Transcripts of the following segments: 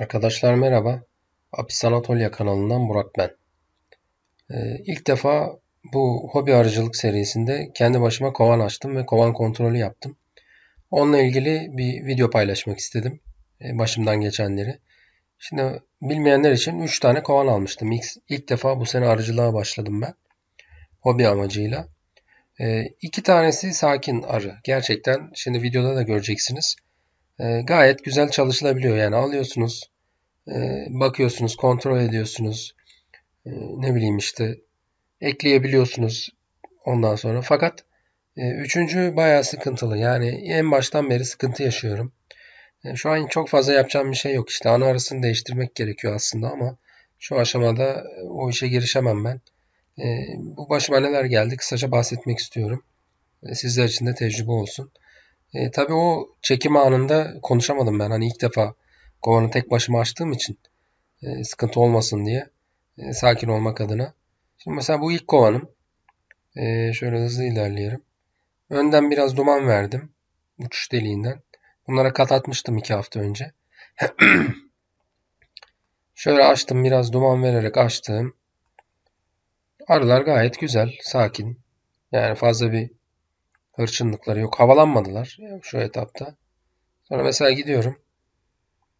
Arkadaşlar merhaba. Apis Anatolia kanalından Burak ben. Ee, ilk defa bu hobi arıcılık serisinde kendi başıma kovan açtım ve kovan kontrolü yaptım. Onunla ilgili bir video paylaşmak istedim. Ee, başımdan geçenleri. Şimdi bilmeyenler için 3 tane kovan almıştım. İlk, ilk defa bu sene arıcılığa başladım ben. Hobi amacıyla. Ee, tanesi sakin arı. Gerçekten şimdi videoda da göreceksiniz. Ee, gayet güzel çalışılabiliyor. Yani alıyorsunuz bakıyorsunuz, kontrol ediyorsunuz. Ee, ne bileyim işte ekleyebiliyorsunuz ondan sonra. Fakat e, üçüncü bayağı sıkıntılı. Yani en baştan beri sıkıntı yaşıyorum. E, şu an çok fazla yapacağım bir şey yok. İşte ana arasını değiştirmek gerekiyor aslında ama şu aşamada e, o işe girişemem ben. Bu başıma neler geldi kısaca bahsetmek istiyorum. Sizler için de tecrübe olsun. E, tabii o çekim anında konuşamadım ben. Hani ilk defa kovanı tek başıma açtığım için e, sıkıntı olmasın diye e, sakin olmak adına. Şimdi mesela bu ilk kovanım. E, şöyle hızlı ilerleyelim. Önden biraz duman verdim. Uçuş deliğinden. Bunlara kat atmıştım iki hafta önce. şöyle açtım biraz duman vererek açtım. Arılar gayet güzel, sakin. Yani fazla bir hırçınlıkları yok. Havalanmadılar şu etapta. Sonra mesela gidiyorum.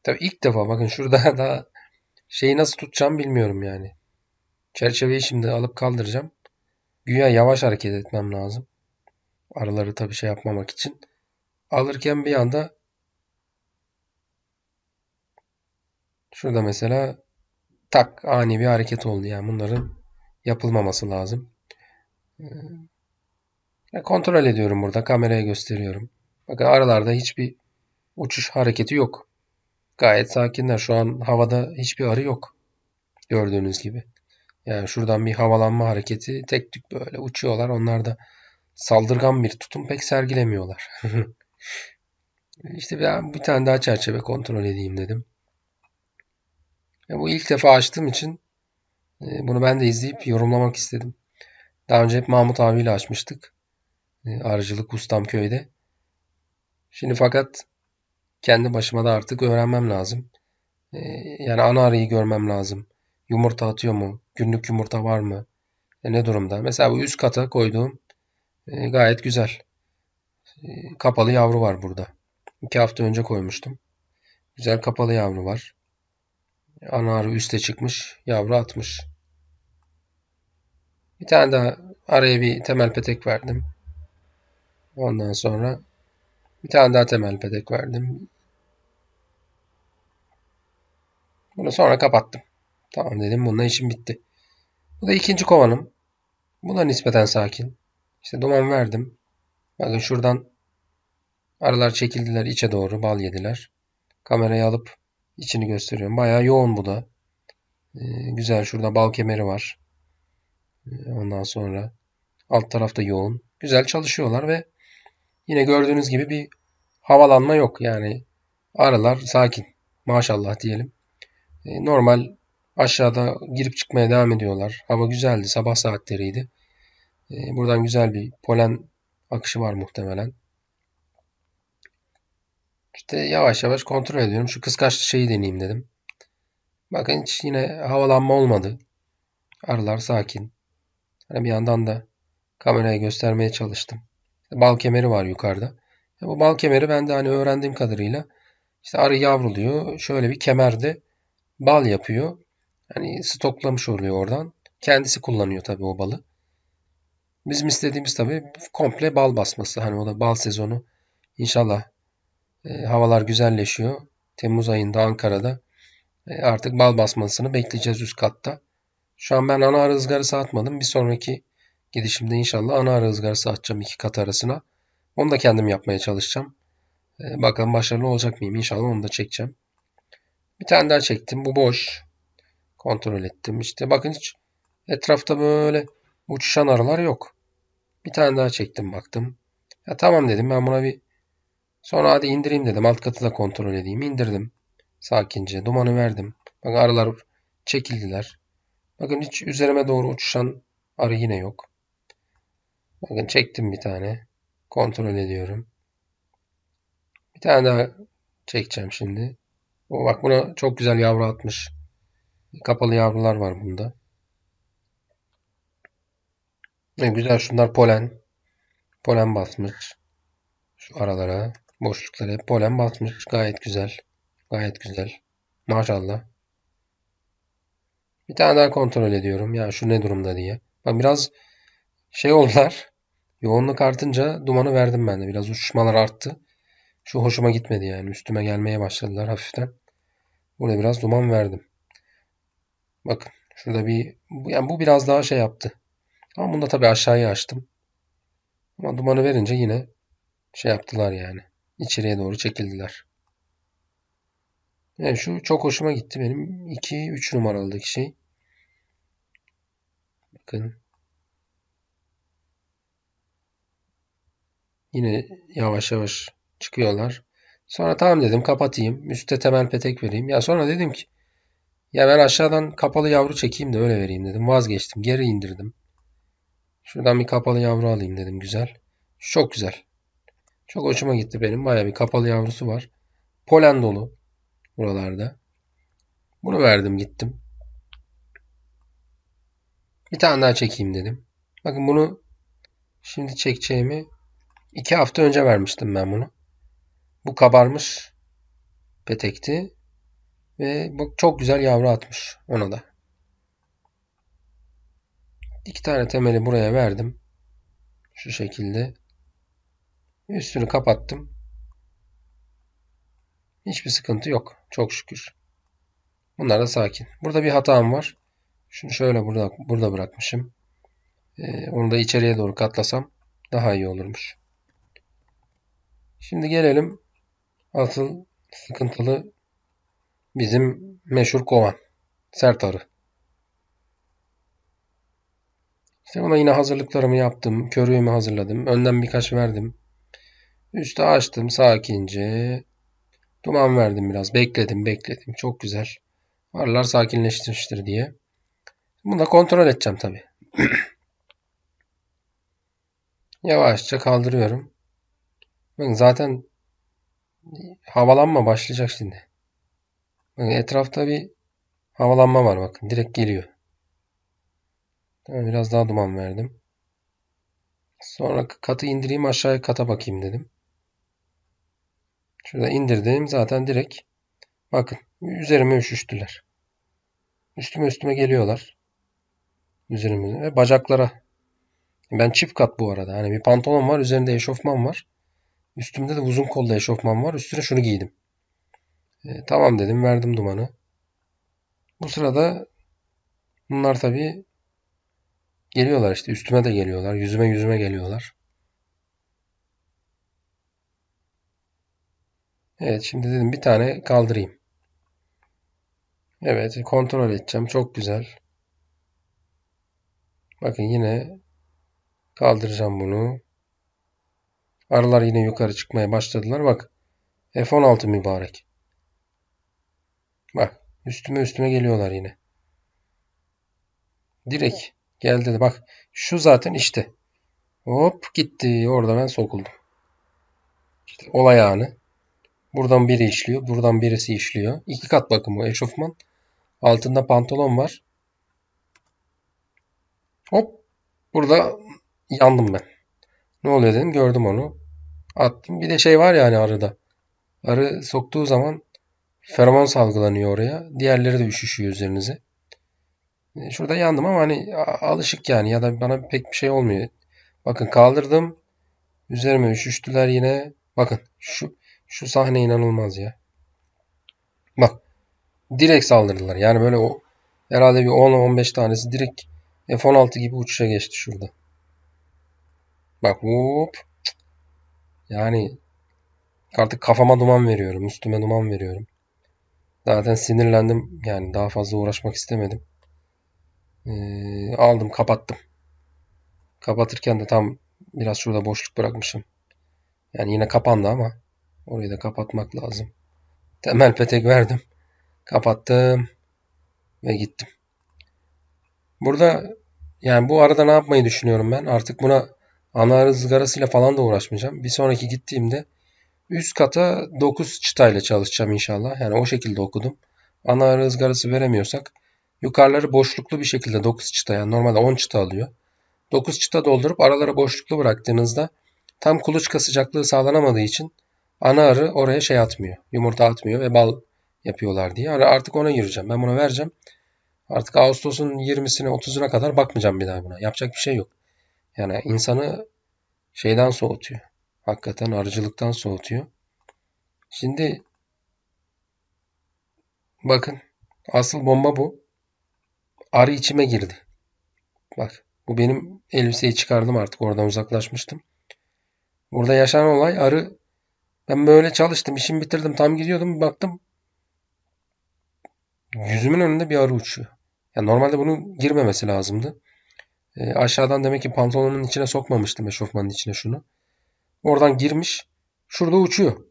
Tabii ilk defa bakın şurada daha şeyi nasıl tutacağım bilmiyorum yani. Çerçeveyi şimdi alıp kaldıracağım. Güya yavaş hareket etmem lazım. Araları tabii şey yapmamak için. Alırken bir anda şurada mesela tak ani bir hareket oldu. Yani bunların yapılmaması lazım. Ee, kontrol ediyorum burada. Kameraya gösteriyorum. Bakın aralarda hiçbir uçuş hareketi yok. Gayet sakinler. Şu an havada hiçbir arı yok. Gördüğünüz gibi. Yani şuradan bir havalanma hareketi tek tük böyle uçuyorlar. Onlar da saldırgan bir tutum pek sergilemiyorlar. İşte ben bir tane daha çerçeve kontrol edeyim dedim. Ya bu ilk defa açtığım için e, bunu ben de izleyip yorumlamak istedim. Daha önce hep Mahmut abiyle açmıştık. E, arıcılık Ustam köyde. Şimdi fakat kendi başıma da artık öğrenmem lazım. Ee, yani ana arıyı görmem lazım. Yumurta atıyor mu? Günlük yumurta var mı? E, ne durumda? Mesela bu üst kata koyduğum e, gayet güzel. E, kapalı yavru var burada. İki hafta önce koymuştum. Güzel kapalı yavru var. Ana arı üste çıkmış. Yavru atmış. Bir tane daha araya bir temel petek verdim. Ondan sonra bir tane daha temel pedek verdim. Bunu sonra kapattım. Tamam dedim bununla işim bitti. Bu da ikinci kovanım. Bu da nispeten sakin. İşte duman verdim. Bakın şuradan arılar çekildiler içe doğru bal yediler. Kamerayı alıp içini gösteriyorum. Bayağı yoğun bu da. Ee, güzel şurada bal kemeri var. Ee, ondan sonra alt tarafta yoğun. Güzel çalışıyorlar ve Yine gördüğünüz gibi bir havalanma yok. Yani arılar sakin. Maşallah diyelim. E, normal aşağıda girip çıkmaya devam ediyorlar. Hava güzeldi. Sabah saatleriydi. E, buradan güzel bir polen akışı var muhtemelen. İşte yavaş yavaş kontrol ediyorum. Şu kıskaçlı şeyi deneyeyim dedim. Bakın hiç yine havalanma olmadı. Arılar sakin. Hani bir yandan da kameraya göstermeye çalıştım bal kemeri var yukarıda. E, bu bal kemeri ben de hani öğrendiğim kadarıyla işte arı yavruluyor. Şöyle bir kemerde bal yapıyor. Hani stoklamış oluyor oradan. Kendisi kullanıyor tabii o balı. Bizim istediğimiz tabii komple bal basması. Hani o da bal sezonu. İnşallah e, havalar güzelleşiyor. Temmuz ayında Ankara'da e, artık bal basmasını bekleyeceğiz üst katta. Şu an ben ana arı ızgarası atmadım. Bir sonraki Gidişimde inşallah ana ara ızgarası atacağım iki kat arasına. Onu da kendim yapmaya çalışacağım. Ee, bakalım başarılı olacak mıyım? İnşallah onu da çekeceğim. Bir tane daha çektim. Bu boş. Kontrol ettim. İşte bakın hiç etrafta böyle uçuşan arılar yok. Bir tane daha çektim baktım. Ya tamam dedim ben buna bir sonra hadi indireyim dedim. Alt katı da kontrol edeyim. İndirdim. Sakince. Dumanı verdim. Bakın arılar çekildiler. Bakın hiç üzerime doğru uçuşan arı yine yok. Bakın çektim bir tane. Kontrol ediyorum. Bir tane daha çekeceğim şimdi. O bak buna çok güzel yavru atmış. Kapalı yavrular var bunda. Ne güzel şunlar polen. Polen basmış. Şu aralara, boşluklara hep polen basmış. Gayet güzel. Gayet güzel. Maşallah. Bir tane daha kontrol ediyorum. Ya şu ne durumda diye. Bak biraz şey oldular. Yoğunluk artınca dumanı verdim ben de. Biraz uçuşmalar arttı. Şu hoşuma gitmedi yani. Üstüme gelmeye başladılar hafiften. Burada biraz duman verdim. Bakın şurada bir yani bu biraz daha şey yaptı. Ama bunda tabii aşağıya açtım. Ama dumanı verince yine şey yaptılar yani. İçeriye doğru çekildiler. Yani şu çok hoşuma gitti benim 2-3 numaralıdaki şey. Bakın. Yine yavaş yavaş çıkıyorlar. Sonra tamam dedim kapatayım. Üste temel petek vereyim. Ya sonra dedim ki ya ben aşağıdan kapalı yavru çekeyim de öyle vereyim dedim. Vazgeçtim. Geri indirdim. Şuradan bir kapalı yavru alayım dedim. Güzel. Çok güzel. Çok hoşuma gitti benim. Baya bir kapalı yavrusu var. Polen dolu buralarda. Bunu verdim gittim. Bir tane daha çekeyim dedim. Bakın bunu şimdi çekeceğimi iki hafta önce vermiştim ben bunu. Bu kabarmış petekti. Ve bak çok güzel yavru atmış ona da. İki tane temeli buraya verdim. Şu şekilde. Üstünü kapattım. Hiçbir sıkıntı yok. Çok şükür. Bunlar da sakin. Burada bir hatam var. Şunu şöyle burada burada bırakmışım. Ee, onu da içeriye doğru katlasam daha iyi olurmuş. Şimdi gelelim asıl sıkıntılı bizim meşhur kovan. Sert arı. İşte ona yine hazırlıklarımı yaptım. Körüğümü hazırladım. Önden birkaç verdim. Üstü açtım sakince. Duman verdim biraz. Bekledim bekledim. Çok güzel. Arılar sakinleştirmiştir diye. Bunu da kontrol edeceğim tabi. Yavaşça kaldırıyorum. Bakın zaten havalanma başlayacak şimdi. Bakın etrafta bir havalanma var bakın. Direkt geliyor. Tamam, biraz daha duman verdim. Sonra katı indireyim aşağıya kata bakayım dedim. Şurada indirdim zaten direkt bakın üzerime üşüştüler. Üstüme üstüme geliyorlar. Üzerime ve bacaklara. Ben çift kat bu arada. Hani bir pantolon var üzerinde eşofman var. Üstümde de uzun kollu eşofman var. Üstüne şunu giydim. E, tamam dedim verdim dumanı. Bu sırada bunlar tabii geliyorlar işte üstüme de geliyorlar. Yüzüme yüzüme geliyorlar. Evet şimdi dedim bir tane kaldırayım. Evet kontrol edeceğim. Çok güzel. Bakın yine kaldıracağım bunu. Arılar yine yukarı çıkmaya başladılar. Bak F16 mübarek. Bak üstüme üstüme geliyorlar yine. Direkt geldi bak şu zaten işte. Hop gitti. Orada ben sokuldum. İşte olay anı. Buradan biri işliyor. Buradan birisi işliyor. İki kat bakın bu eşofman. Altında pantolon var. Hop. Burada yandım ben. Ne oluyor dedim. Gördüm onu. Attım. Bir de şey var yani arada. Arı soktuğu zaman feromon salgılanıyor oraya. Diğerleri de üşüşüyor üzerinize. E, şurada yandım ama hani alışık yani ya da bana pek bir şey olmuyor. Bakın kaldırdım. Üzerime üşüştüler yine. Bakın şu şu sahne inanılmaz ya. Bak. Direkt saldırdılar. Yani böyle o herhalde bir 10-15 tanesi direkt F-16 gibi uçuşa geçti şurada. Bak hop. Yani artık kafama duman veriyorum. Üstüme duman veriyorum. Zaten sinirlendim. Yani daha fazla uğraşmak istemedim. Ee, aldım kapattım. Kapatırken de tam biraz şurada boşluk bırakmışım. Yani yine kapandı ama orayı da kapatmak lazım. Temel petek verdim. Kapattım ve gittim. Burada yani bu arada ne yapmayı düşünüyorum ben? Artık buna ana ızgarasıyla falan da uğraşmayacağım. Bir sonraki gittiğimde Üst kata 9 çıtayla çalışacağım inşallah. Yani o şekilde okudum. Ana ızgarası veremiyorsak yukarıları boşluklu bir şekilde 9 çıta yani normalde 10 çıta alıyor. 9 çıta doldurup aralara boşluklu bıraktığınızda tam kuluçka sıcaklığı sağlanamadığı için ana arı oraya şey atmıyor. Yumurta atmıyor ve bal yapıyorlar diye. Yani artık ona gireceğim. Ben buna vereceğim. Artık Ağustos'un 20'sine 30'una kadar bakmayacağım bir daha buna. Yapacak bir şey yok. Yani insanı şeyden soğutuyor. Hakikaten arıcılıktan soğutuyor. Şimdi bakın asıl bomba bu. Arı içime girdi. Bak bu benim elbiseyi çıkardım artık oradan uzaklaşmıştım. Burada yaşanan olay arı ben böyle çalıştım işimi bitirdim tam gidiyordum baktım yüzümün önünde bir arı uçuyor. Yani normalde bunun girmemesi lazımdı. E, aşağıdan demek ki pantolonun içine sokmamıştım eşofmanın içine şunu. Oradan girmiş. Şurada uçuyor.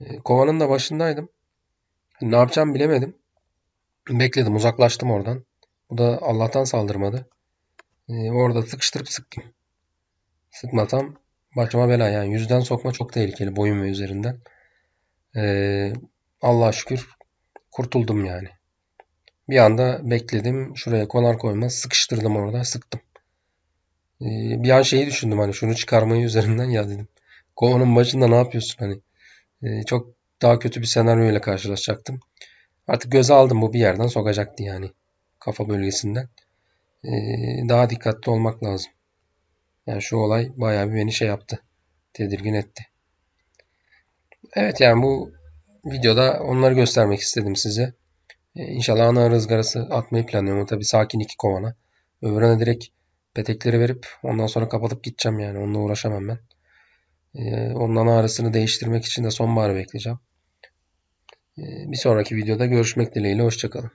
E, kovanın da başındaydım. Ne yapacağımı bilemedim. Bekledim uzaklaştım oradan. Bu da Allah'tan saldırmadı. E, orada sıkıştırıp sıktım. Sıkmasam başıma bela yani. Yüzden sokma çok tehlikeli boyun ve üzerinden. E, Allah'a şükür kurtuldum yani. Bir anda bekledim. Şuraya konar koymaz sıkıştırdım orada sıktım. Ee, bir an şeyi düşündüm hani şunu çıkarmayı üzerinden ya dedim. Kovanın başında ne yapıyorsun hani. Ee, çok daha kötü bir senaryo ile karşılaşacaktım. Artık göze aldım bu bir yerden sokacaktı yani. Kafa bölgesinden. Ee, daha dikkatli olmak lazım. Yani şu olay bayağı bir beni şey yaptı. Tedirgin etti. Evet yani bu videoda onları göstermek istedim size. Ee, inşallah ana ızgarası atmayı planlıyorum. Tabii sakin iki kovana. Öbürüne direkt petekleri verip ondan sonra kapatıp gideceğim yani. Onunla uğraşamam ben. Ondan arasını değiştirmek için de sonbaharı bekleyeceğim. Ee, bir sonraki videoda görüşmek dileğiyle. Hoşçakalın.